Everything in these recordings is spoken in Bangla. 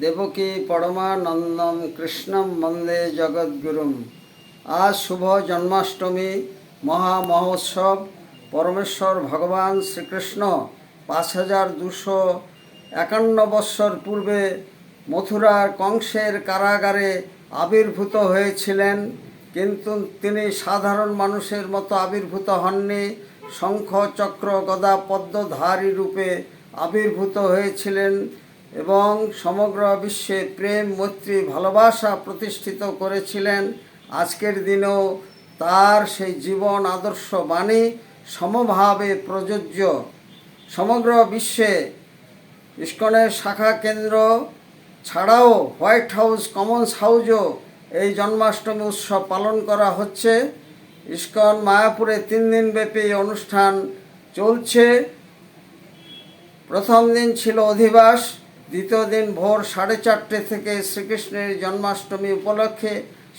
দেবকী পরমানন্দম কৃষ্ণম বন্দে জগদ্গুরুম। আজ শুভ জন্মাষ্টমী, মহা মহোৎসব। পরমেশ্বর ভগবান শ্রীকৃষ্ণ পাঁচ হাজার দুশো একান্ন বৎসর পূর্বে মথুরার কংসের কারাগারে আবির্ভূত হয়েছিলেন। কিন্তু তিনি সাধারণ মানুষের মতো আবির্ভূত হননি। শঙ্খ চক্র গদা পদ্মধারী রূপে আবির্ভূত হয়েছিলেন। এবং সমগ্র বিশ্বে প্রেম, মৈত্রী, ভালোবাসা প্রতিষ্ঠিত করেছিলেন। আজকের দিনেও তার সেই জীবন আদর্শ বাণী সমভাবে প্রযোজ্য। সমগ্র বিশ্বে ইস্কনের শাখা কেন্দ্র ছাড়াও হোয়াইট হাউস কমন্স হাউজও এই জন্মাষ্টমী উৎসব পালন করা হচ্ছে। ইস্কন মায়াপুরে তিন দিনব্যাপী অনুষ্ঠান চলছে। প্রথম দিন ছিল অধিবাস দ্বিতীয় দিন ভোর সাড়ে চারটে থেকে শ্রীকৃষ্ণের জন্মাষ্টমী উপলক্ষে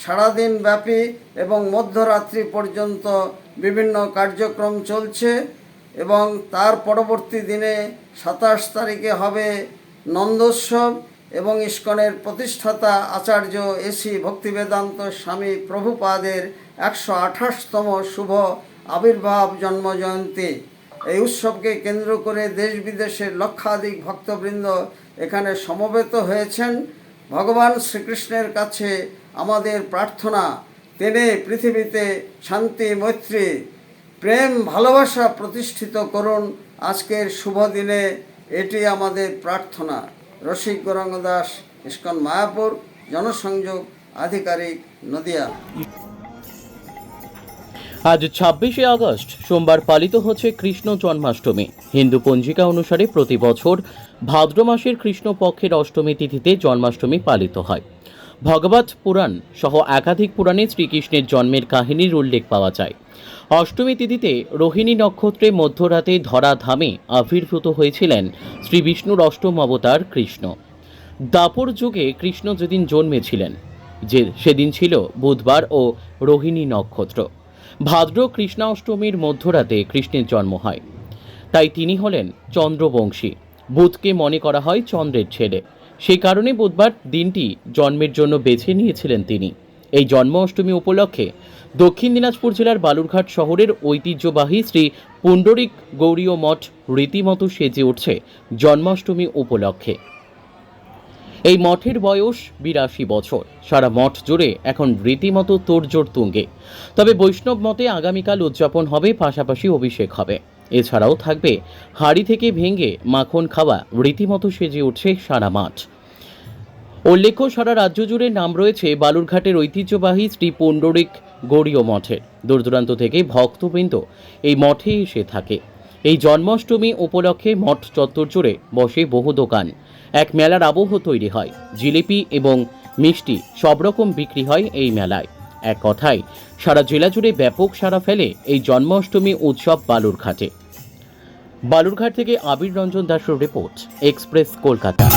সারাদিন ব্যাপী এবং মধ্যরাত্রি পর্যন্ত বিভিন্ন কার্যক্রম চলছে এবং তার পরবর্তী দিনে সাতাশ তারিখে হবে নন্দোৎসব এবং ইস্কনের প্রতিষ্ঠাতা আচার্য এসি ভক্তিবেদান্ত স্বামী প্রভুপাদের একশো আঠাশতম শুভ আবির্ভাব জন্মজয়ন্তী। এই উৎসবকে কেন্দ্র করে দেশ বিদেশের লক্ষাধিক ভক্তবৃন্দ এখানে সমবেত হয়েছেন। ভগবান শ্রীকৃষ্ণের কাছে আমাদের প্রার্থনা, তিনি পৃথিবীতে শান্তি, মৈত্রী, প্রেম, ভালোবাসা প্রতিষ্ঠিত করুন। আজকের শুভ দিনে এটি আমাদের প্রার্থনা। রসিক গৌরাঙ্গ দাস, ইস্কন মায়াপুর, জনসংযোগ আধিকারিক নদিয়া। আজ ছাব্বিশে আগস্ট, সোমবার পালিত হচ্ছে কৃষ্ণ জন্মাষ্টমী। হিন্দু পঞ্জিকা অনুসারে প্রতি বছর ভাদ্র মাসের কৃষ্ণপক্ষের অষ্টমী তিথিতে জন্মাষ্টমী পালিত হয়। ভগবত পুরাণ সহ একাধিক পুরাণে শ্রীকৃষ্ণের জন্মের কাহিনীর উল্লেখ পাওয়া যায়। অষ্টমী তিথিতে রোহিণী নক্ষত্রে মধ্যরাতে ধরাধামে আবির্ভূত হয়েছিলেন শ্রী বিষ্ণুর অষ্টম অবতার কৃষ্ণ। দাপর যুগে কৃষ্ণ যেদিন জন্মেছিলেন, যে সেদিন ছিল বুধবার ও রোহিণী নক্ষত্র। ভাদ্র কৃষ্ণাষ্টমীর মধ্যরাতে কৃষ্ণের জন্ম হয়। তাই তিনি হলেন চন্দ্রবংশী। বুধকে মনে করা হয় চন্দ্রের ছেলে। সেই কারণে বুধবার দিনটি জন্মের জন্য বেছে নিয়েছিলেন তিনি। এই জন্ম অষ্টমী উপলক্ষে দক্ষিণ দিনাজপুর জেলার বালুরঘাট শহরের ঐতিহ্যবাহী শ্রী পুণ্ডরিক গৌরীয় মঠ রীতিমতো সেজে উঠছে জন্মাষ্টমী উপলক্ষে। এই মঠের বয়স বিরাশি বছর। সারা মঠ জুড়ে এখন রীতিমতো তোড়জোড় তুঙ্গে। তবে বৈষ্ণব মতে আগামীকাল উদযাপন হবে, পাশাপাশি অভিষেক হবে। এছাড়াও থাকবে হাড়ি থেকে ভেঙে মাখন খাওয়া, রীতিমতো সেজে উঠছে সারা মাঠ। উল্লেখ্য, সারা রাজ্য জুড়ে নাম রয়েছে বালুরঘাটের ঐতিহ্যবাহী শ্রী পুণ্ডরিক গৌরীয় মঠের। দূরদূরান্ত থেকে ভক্তবৃন্দ এই মঠে এসে থাকে। এই জন্মাষ্টমী উপলক্ষে মঠ চত্বর জুড়ে বসে বহু দোকান। এক মেলার আবহ তৈরি হয়। জিলিপি এবং মিষ্টি সব রকম বিক্রি হয় এই মেলায়। এক কথায়, সারা জেলা জুড়ে ব্যাপক সাড়া ফেলে এই জন্মাষ্টমী উৎসব বালুরঘাটে। বালুরঘাট থেকে আবির রঞ্জন দাসের রিপোর্ট, এক্সপ্রেস, কলকাতা।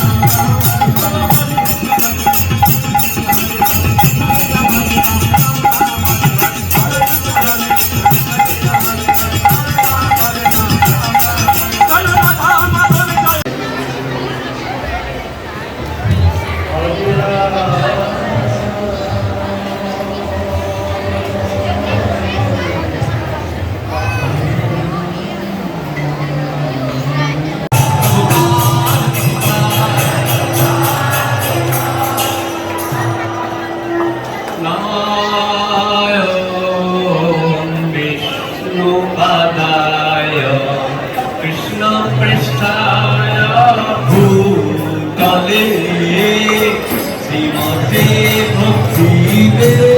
Hallelujah.